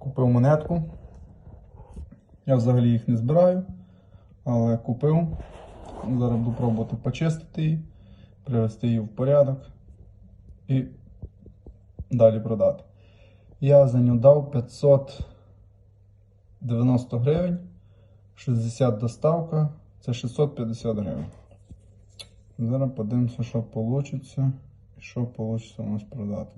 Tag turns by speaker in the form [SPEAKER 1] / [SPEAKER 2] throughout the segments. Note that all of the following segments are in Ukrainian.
[SPEAKER 1] Купив монетку. Я взагалі їх не збираю, але купив. Зараз буду пробувати почистити її, привести її в порядок і далі продати. Я за нього дав 590 гривень, 60 доставка, це 650 гривень. Зараз подивимося, що вийде що вийде у нас продати.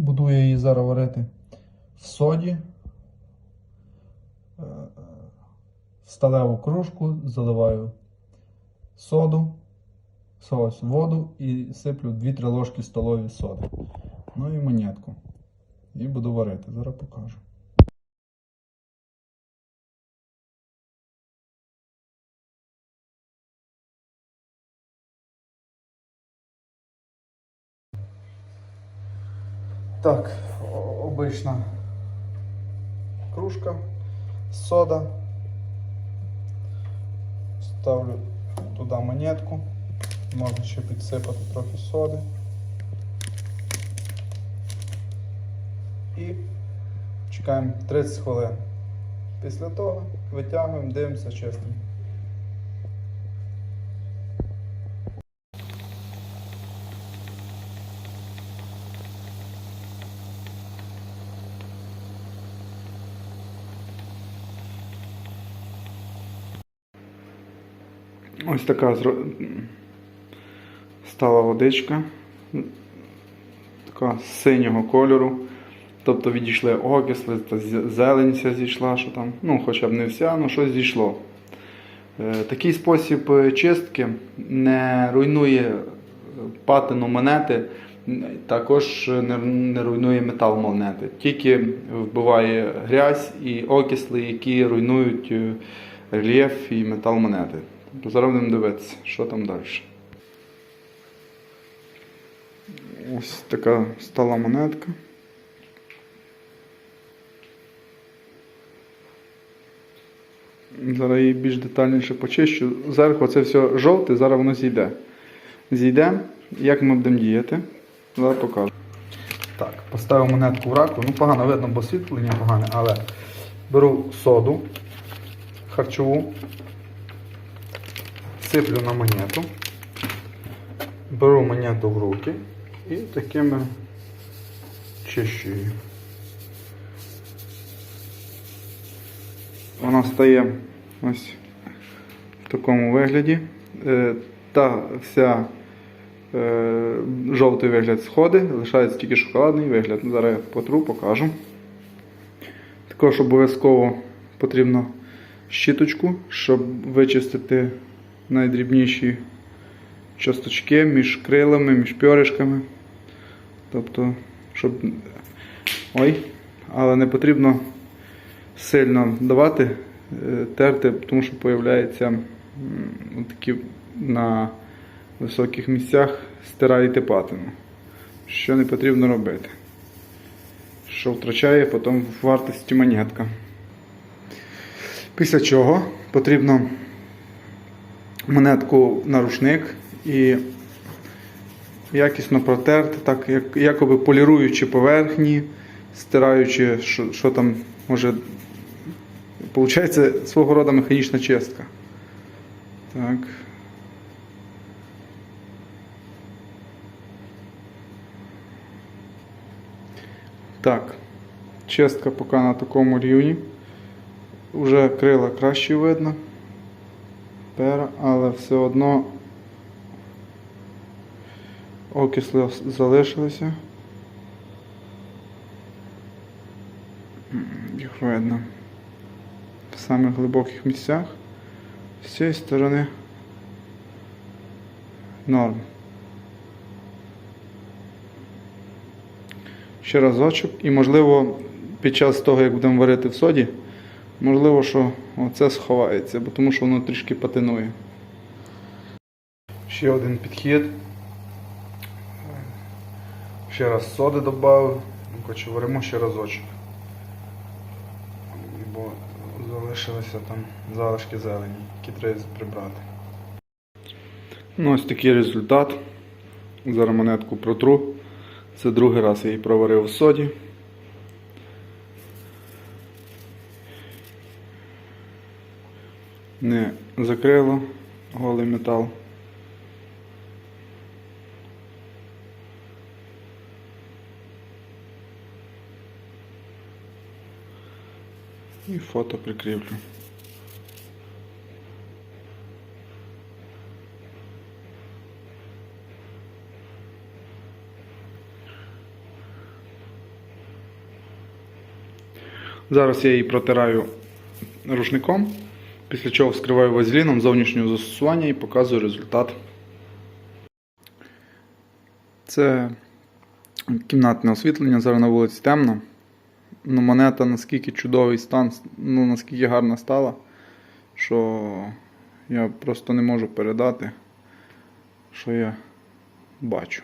[SPEAKER 1] Буду я її зараз варити в соді, Е, в сталеву кружку, заливаю соду, ось воду і сиплю 2-3 ложки столові соди. Ну і монетку. І буду варити. Зараз покажу. Так, обична кружка, сода. Ставлю туди монетку. Можна ще підсипати трохи соди. І чекаємо 30 хвилин. Після того витягуємо, дивимося чистимо. Ось така стала водичка. Така синього кольору. Тобто відійшли окисли, вся зійшла, що там, ну хоча б не вся, але щось зійшло. Е, Такий спосіб е, чистки не руйнує патину монети, також не, не руйнує метал монети. Тільки вбиває грязь і окисли, які руйнують е, рельєф і метал монети. Зараз будемо дивитися, що там далі. Ось така стала монетка. Зараз її більш детальніше почищу. Зверху це все жовте, зараз воно зійде. Зійде, як ми будемо діяти, зараз покажу. Так, поставив монетку в раку. Ну, погано видно, бо світлення погане, але беру соду харчову, сиплю на монету, беру монету в руки і такими чищу її. Вона стає ось в такому вигляді. Е, Та вся е, жовтий вигляд сходить, лишається тільки шоколадний вигляд. Ну, Зараз я потру, покажу. Також обов'язково потрібно щіточку, щоб вичистити найдрібніші часточки між крилами, між пьоришками. Тобто, щоб. Ой, але не потрібно сильно давати, е, терти, тому що появляється такі на високих місцях стираєте патину. Що не потрібно робити. Що втрачає потім вартості монетка. Після чого потрібно монетку на рушник і якісно протерти, так як, якоби поліруючи поверхні, стираючи, що, що там може. Получається свого роду механічна чистка. Так. Так. Чистка поки на такому рівні. Уже крила краще видно. Пера, але все одно окисли залишилися. Їх видно в самих глибоких місцях. З цієї сторони норм. Ще разочок. І можливо під час того, як будемо варити в соді, можливо, що оце сховається, бо тому що воно трішки патинує. Ще один підхід. Ще раз соди додав. Коротше, варимо ще разочок. бо залишилися там залишки зелені, які треба прибрати. Ну, ось такий результат. Зараз монетку протру. Це другий раз я її проварив в соді. Не закрило голий метал. І фото прикріплю. Зараз я її протираю рушником, після чого вскриваю вазеліном зовнішнього застосування і показую результат. Це кімнатне освітлення, зараз на вулиці темно. Ну, монета наскільки чудовий стан, ну наскільки гарна стала, що я просто не можу передати, що я бачу.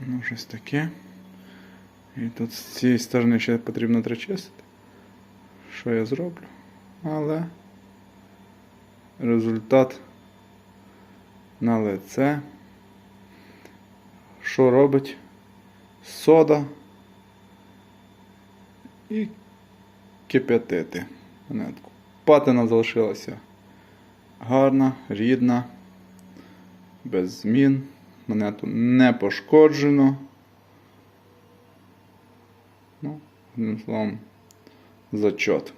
[SPEAKER 1] Ну, щось таке. І тут з цієї сторони ще потрібно трочистити. Що я зроблю? Але результат на лице. Що робить? Сода і кип'ятити. Патина залишилася гарна, рідна, без змін. Монету не пошкоджено. Ну, одним словом, зачот.